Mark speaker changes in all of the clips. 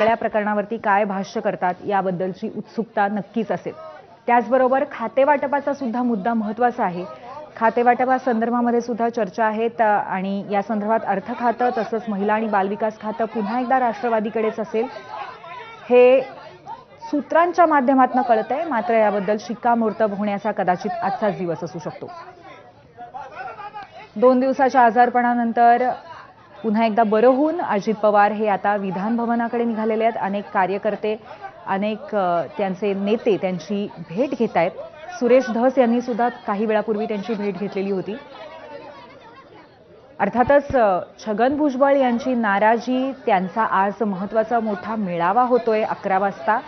Speaker 1: सगळ्या प्रकरणावरती काय भाष्य करतात याबद्दलची उत्सुकता नक्कीच असेल. त्याचबरोबर खातेवाटपाचा सुद्धा मुद्दा महत्त्वाचा आहे. खातेवाटपा संदर्भामध्ये सुद्धा चर्चा आहेत आणि या संदर्भात अर्थ खातं तसंच महिला आणि बालविकास खातं पुन्हा एकदा राष्ट्रवादीकडेच असेल. हे सूत्रांच्या माध्यमातून कळत आहे मात्र याबद्दल शिक्कामोर्तब होण्याचा कदाचित आजचाच दिवस असू शकतो. दोन दिवसाच्या आजारपणानंतर पुन्हा एकदा बरं होऊन अजित पवार हे आता विधान भवनाकडे निघालेले आहेत. अनेक कार्यकर्ते अनेक त्यांचे नेते त्यांची भेट घेत आहेत. सुरेश धस यांनी सुद्धा काही वेळापूर्वी त्यांची भेट घेतलेली होती. अर्थातच छगन भुजबळ यांची नाराजी त्यांचा आज महत्त्वाचा मोठा मेळावा होतोय अकरा वाजता.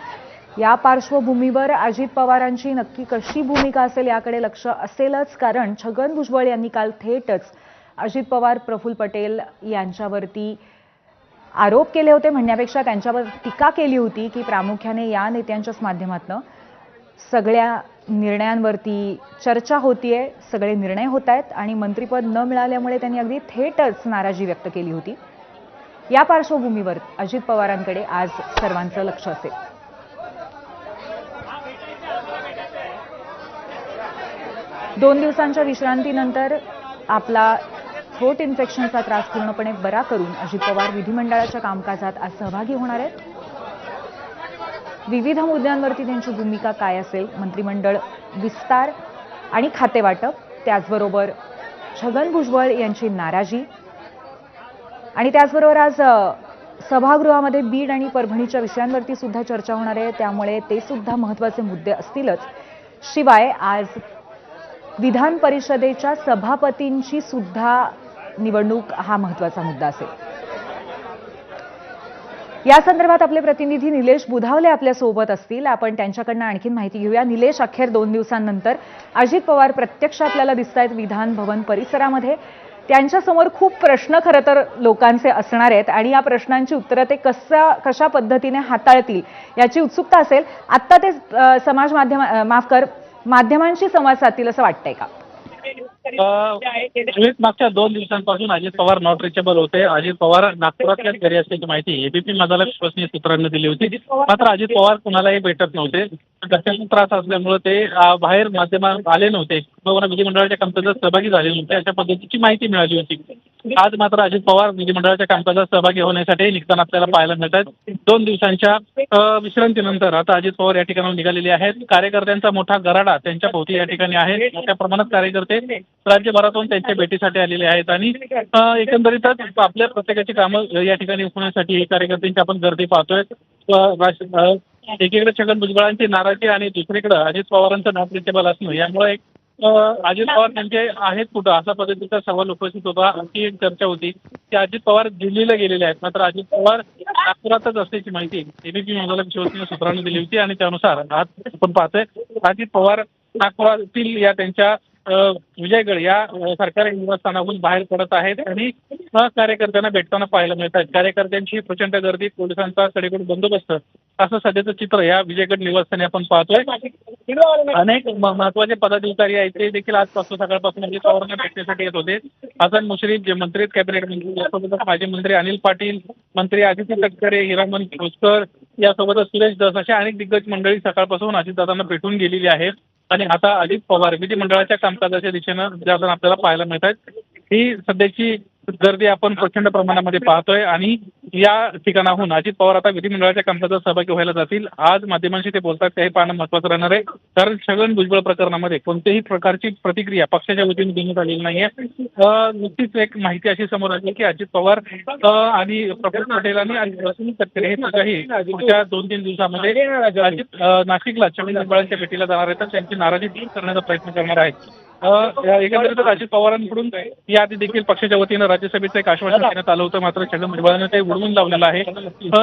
Speaker 1: या पार्श्वभूमीवर अजित पवारांची नक्की कशी भूमिका असेल याकडे लक्ष असेलच कारण छगन भुजबळ यांनी काल थेटच अजित पवार प्रफुल्ल पटेल यांच्यावरती आरोप केले होते. म्हणण्यापेक्षा त्यांच्यावर टीका केली होती की प्रामुख्याने या नेत्यांच्याच माध्यमातून सगळ्या निर्णयांवरती चर्चा होतीये सगळे निर्णय होत आहेत आणि मंत्रिपद न मिळाल्यामुळे त्यांनी अगदी थेटच नाराजी व्यक्त केली होती. या पार्श्वभूमीवर अजित पवारांकडे आज सर्वांचं लक्ष असेल. दोन दिवसांच्या विश्रांतीनंतर आपला थ्रोट इन्फेक्शनचा त्रास पूर्णपणे बरा करून अजित पवार विधिमंडळाच्या कामकाजात आज सहभागी होणार आहेत? विविध मुद्द्यांवरती त्यांची भूमिका काय असेल? मंत्रिमंडळ विस्तार आणि खातेवाटप त्याचबरोबर छगन भुजबळ यांची नाराजी. आणि त्याचबरोबर आज सभागृहामध्ये बीड आणि परभणीच्या विषयांवरती सुद्धा चर्चा होणार आहे. त्यामुळे ते सुद्धा महत्त्वाचे मुद्दे असतीलच. शिवाय आज विधान परिषदेच्या सभापतींची सुद्धा निवडणूक हा महत्त्वाचा मुद्दा असेल. या संदर्भात आपले प्रतिनिधी निलेश बुधावले आपल्यासोबत असतील. आपण त्यांच्याकडनं आणखीन माहिती घेऊया. निलेश अखेर दोन दिवसांनंतर अजित पवार प्रत्यक्ष आपल्याला दिसत आहेत विधान भवन परिसरामध्ये. त्यांच्यासमोर खूप प्रश्न खरं तर लोकांचे असणार आहेत आणि या प्रश्नांची उत्तरं ते कसा कशा पद्धतीने हाताळतील याची उत्सुकता असेल. आत्ता ते समाज माध्यम माफ कर माध्यमांशी संवाद साधतील असं वाटतंय का?
Speaker 2: अ, मागच्या दोन दिवसांपासून अजित पवार नॉट रिचेबल होते. अजित पवार नागपुरातल्याच घरी असल्याची माहिती. एबीपी माझाला विश्वसनीय सूत्रांनी दिली होती. मात्र अजित पवार कुणालाही भेटत नव्हते. घरच्यांचा त्रास असल्यामुळे ते बाहेर माध्यमात आले नव्हते. किंवा विधिमंडळाच्या कामकाजात सहभागी झाले नव्हते. अशा पद्धतीची माहिती मिळाली होती. आज मात्र अजित पवार विधिमंडळाच्या कामकाजात सहभागी होण्यासाठी निघताना आपल्याला पाहायला मिळतात. दोन दिवसांच्या विश्रांतीनंतर आता अजित पवार या ठिकाणाहून निघालेले आहेत. कार्यकर्त्यांचा मोठा गराडा त्यांच्या भोवती या ठिकाणी आहे. मोठ्या प्रमाणात कार्यकर्ते राज्यभरातून त्यांच्या भेटीसाठी आलेले आहेत. आणि एकंदरीतच आपल्या प्रत्येकाची कामं या ठिकाणी होण्यासाठी हे कार्यकर्त्यांची आपण गर्दी पाहतोय. एकीकडे छगन भुजबळांची नाराजी आणि दुसरीकडे अजित पवारांचं नॉट असणं यामुळे एक अजित पवार त्यांचे आहेत कुठं असा पद्धतीचा सवाल उपस्थित होता आणखी एक चर्चा होती. की अजित पवार दिल्लीला गेलेले आहेत मात्र अजित पवार नागपुरातच असल्याची माहिती एबीपी माझाला शिवसेना सूत्रांनी दिली होती आणि त्यानुसार आज आपण पाहतोय अजित पवार नागपुरातील या त्यांच्या विजयगड या सरकारी निवासस्थानाहून बाहेर पडत आहेत आणि कार्यकर्त्यांना भेटताना पाहायला मिळत आहेत कार्यकर्त्यांची प्रचंड गर्दी पोलिसांचा कडेकडून बंदोबस्त असं सध्याचं चित्र या विजयगड निवासस्थानी आपण पाहतोय. अनेक महत्त्वाचे पदाधिकारी आहेत ते देखील आजपासून सकाळपासून अजित पवारांना भेटण्यासाठी येत होते. हसन मुश्रीफ जे मंत्री आहेत कॅबिनेट मंत्री यासोबतच माजी मंत्री अनिल पाटील मंत्री आदित्य तटकरे हिरामन घोसकर यासोबतच सुरेश दस अशा अनेक दिग्गज मंडळी सकाळपासून अजितदादांना भेटून गेलेली आहेत. आणि आता अजित पवार विधिमंडळाच्या कामकाजाच्या दिशेनं ज्या आपल्याला पाहायला मिळत आहेत ही सध्याची गर्दी आपण प्रचंड प्रमाणामध्ये पाहतोय आणि या ठिकाणाहून अजित पवार आता विधिमंडळाच्या कामकाजात सहभागी व्हायला जातील आज माध्यमांशी ते बोलतात ते पाहणं महत्वाचं राहणार आहे. कारण छगन भुजबळ प्रकरणामध्ये कोणत्याही प्रकारची प्रतिक्रिया पक्षाच्या वतीने देण्यात आलेली नाहीये अ, नुकतीच एक माहिती अशी समोर आली की अजित पवार आणि प्रफुल्ल पटेल आणि तटकरे हे सगळेही पुढच्या दोन तीन दिवसामध्ये अजित नाशिकला छगन भुजबळांच्या भेटीला जाणार आहेत. तर त्यांची नाराजी दूर करण्याचा प्रयत्न करणार आहेत. एकंदरीतच अजित पवारांकडून याआधी देखील पक्षाच्या वतीनं राज्यसभेचं एक आश्वासन देण्यात आलं होतं. मात्र छगन भुजबळांनी ते उडवून लावलेलं आहे.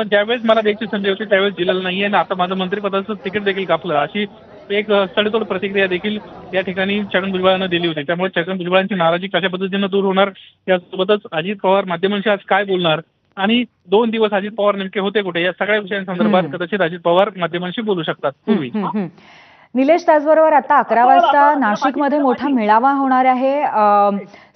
Speaker 2: ज्यावेळेस मला द्यायची संधी होती त्यावेळेस दिलेलं नाहीये आणि आता माझं मंत्रिपदाचं तिकीट देखील कापलं. अशी एक सडेतोड प्रतिक्रिया देखील या ठिकाणी छगन भुजबळांना दिली होती. त्यामुळे छगन भुजबळांची नाराजी कशा पद्धतीनं दूर होणार यासोबतच अजित पवार माध्यमांशी आज काय बोलणार आणि दोन दिवस अजित पवार नेमके होते कुठे या सगळ्या विषयांसंदर्भात. कदाचित अजित पवार माध्यमांशी बोलू शकतात. पूर्वी.
Speaker 1: निलेश त्याचबरोबर आता अकरा वाजता नाशिकमध्ये मोठा मेळावा होणार आहे.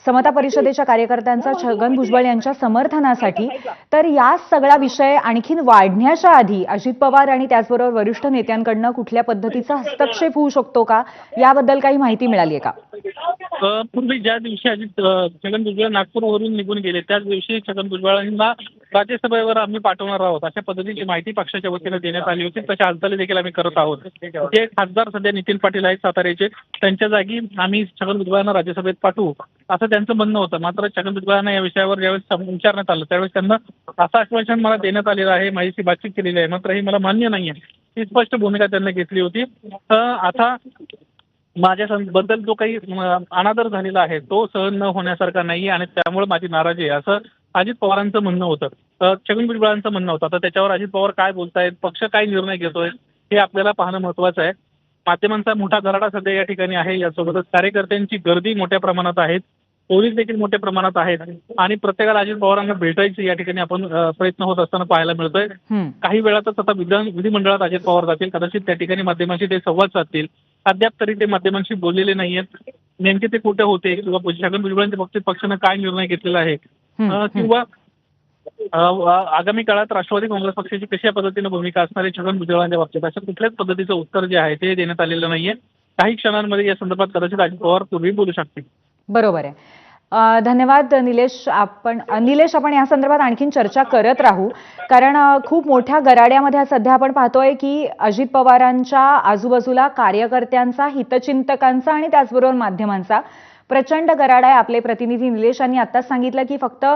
Speaker 1: समता परिषदेच्या कार्यकर्त्यांचा छगन भुजबळ यांच्या समर्थनासाठी. तर या सगळा विषय आणखीन वाढण्याच्या आधी अजित पवार आणि त्याचबरोबर वरिष्ठ नेत्यांकडनं कुठल्या पद्धतीचा हस्तक्षेप होऊ शकतो का? याबद्दल काही माहिती मिळाली आहे का
Speaker 2: पूर्वी ज्या दिवशी अजित छगन भुजबळ नागपूरवरून निघून गेले त्याच दिवशी छगन भुजबळांना राज्यसभेवर आम्ही पाठवणार आहोत. अशा पद्धतीची माहिती पक्षाच्या वतीनं देण्यात आली होती. तशा हालचाली देखील आम्ही करत आहोत. ते खासदार सध्या नितीन पाटील आहेत साताऱ्याचे त्यांच्या जागी आम्ही छगन भुजबळांना राज्यसभेत पाठवू. असं त्यांचं म्हणणं होतं. मात्र छगन भुजबळांना या विषयावर ज्यावेळेस विचारण्यात आलं त्यावेळेस त्यांना असं आश्वासन मला देण्यात आलेलं आहे माझ्याशी बातचीत केलेली आहे. मात्र हे मला मान्य नाही आहे ही स्पष्ट भूमिका त्यांनी घेतली होती. तर आता माझ्या बद्दल जो काही अनादर झालेला आहे तो सहन न होण्यासारखा नाही आणि त्यामुळे माझी नाराजी आहे असं अजित पवारांचं म्हणणं होतं. छगन भुजबळांचं म्हणणं होतं. आता त्याच्यावर अजित पवार काय बोलतायत पक्ष काय निर्णय घेतोय हे आपल्याला पाहणं महत्त्वाचं आहे. माध्यमांचा मोठा गराडा सध्या या ठिकाणी आहे. यासोबतच कार्यकर्त्यांची गर्दी मोठ्या प्रमाणात आहेत. पोलीस देखील मोठ्या प्रमाणात आहेत. आणि प्रत्येकाला अजित पवारांना भेटायची या ठिकाणी आपण प्रयत्न होत असताना पाहायला मिळतोय. काही वेळातच आता विधान विधिमंडळात अजित पवार जातील. कदाचित त्या ठिकाणी माध्यमांशी ते संवाद साधतील. अद्याप तरी ते माध्यमांशी बोललेले नाहीयेत. नेमके ते कुठे होते किंवा छगन भुजबळांच्या बाबतीत पक्षानं काय निर्णय घेतलेला आहे. किंवा आगामी काळात राष्ट्रवादी काँग्रेस पक्षाची कशा पद्धतीनं भूमिका असणार आहे छगन भुजबळांच्या बाबतीत? अशा कुठल्याच पद्धतीचं उत्तर जे आहे ते देण्यात आलेलं नाहीये. काही क्षणांमध्ये या संदर्भात कदाचित अजित पवार पूर्वी बोलू शकतील.
Speaker 1: बरोबर आहे. धन्यवाद निलेश आपण निलेश आपण या संदर्भात आणखीन चर्चा करत राहू. कारण खूप मोठ्या गराड्यामध्ये सध्या आपण पाहतोय की अजित पवारांच्या आजूबाजूला कार्यकर्त्यांचा हितचिंतकांचा आणि त्याचबरोबर माध्यमांचा प्रचंड गराड आहे. आपले प्रतिनिधी निलेश यांनी आत्ताच सांगितलं की फक्त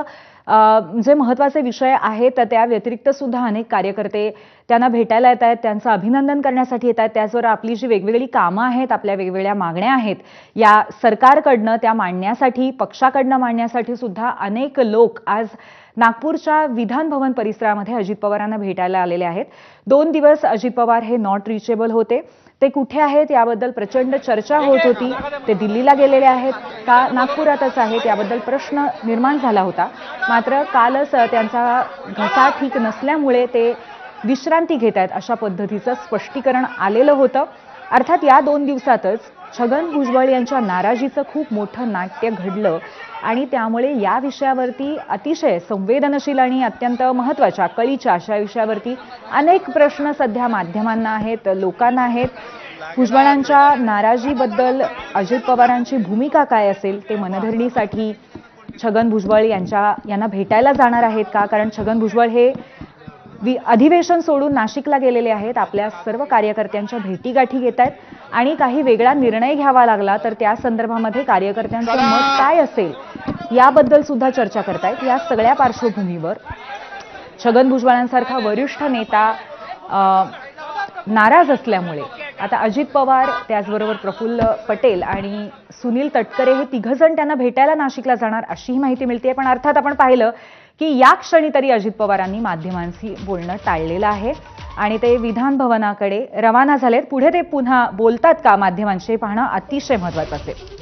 Speaker 1: जे महत्त्वाचे विषय आहेत तर त्या व्यतिरिक्त सुद्धा अनेक कार्यकर्ते त्यांना भेटायला येत आहेत. त्यांचं अभिनंदन करण्यासाठी येत आहेत. त्याचबरोबर आपली जी वेगवेगळी कामं आहेत आपल्या वेगवेगळ्या मागण्या आहेत या सरकारकडनं त्या मांडण्यासाठी पक्षाकडनं मांडण्यासाठी सुद्धा अनेक लोक आज नागपूरच्या विधान भवन परिसरामध्ये अजित पवारांना भेटायला आलेले आहेत. दोन दिवस अजित पवार हे नॉट रिचेबल होते. ते कुठे आहेत याबद्दल प्रचंड चर्चा होत होती. ते दिल्लीला गेलेले आहेत का नागपुरातच आहेत याबद्दल प्रश्न निर्माण झाला होता. मात्र कालच त्यांचा घसा ठीक नसल्यामुळे ते विश्रांती घेत आहेत अशा पद्धतीचं स्पष्टीकरण आलेलं होतं. अर्थात या दोन दिवसातच छगन भुजबळ यांच्या नाराजीचं खूप मोठं नाट्य घडलं आणि त्यामुळे या विषयावरती अतिशय संवेदनशील आणि अत्यंत महत्त्वाच्या कळीच्या अशा विषयावरती अनेक प्रश्न सध्या माध्यमांना आहेत लोकांना आहेत. भुजबळांच्या नाराजीबद्दल अजित पवारांची भूमिका काय असेल ते मनधरणीसाठी छगन भुजबळ यांच्या यांना भेटायला जाणार आहेत का? कारण छगन भुजबळ हे वि अधिवेशन सोडून नाशिकला गेलेले आहेत. आपल्या सर्व कार्यकर्त्यांच्या भेटीगाठी घेत आहेत. आणि काही वेगळा निर्णय घ्यावा लागला तर त्या संदर्भामध्ये कार्यकर्त्यांचं मत काय असेल याबद्दल सुद्धा चर्चा करतायत. या सगळ्या पार्श्वभूमीवर छगन भुजबळांसारखा वरिष्ठ नेता नाराज असल्यामुळे आता अजित पवार त्याचबरोबर प्रफुल्ल पटेल आणि सुनील तटकरे हे तिघजण त्यांना भेटायला नाशिकला जाणार अशीही माहिती मिळते पण अर्थात आपण पाहिलं की या क्षणी तरी अजित पवारांनी माध्यमांशी बोलणं टाळलेलं आहे. आणि ते विधान भवनाकडे रवाना झालेत. पुढे ते पुन्हा बोलतात का? माध्यमांशी पाहणं अतिशय महत्वाचं असेल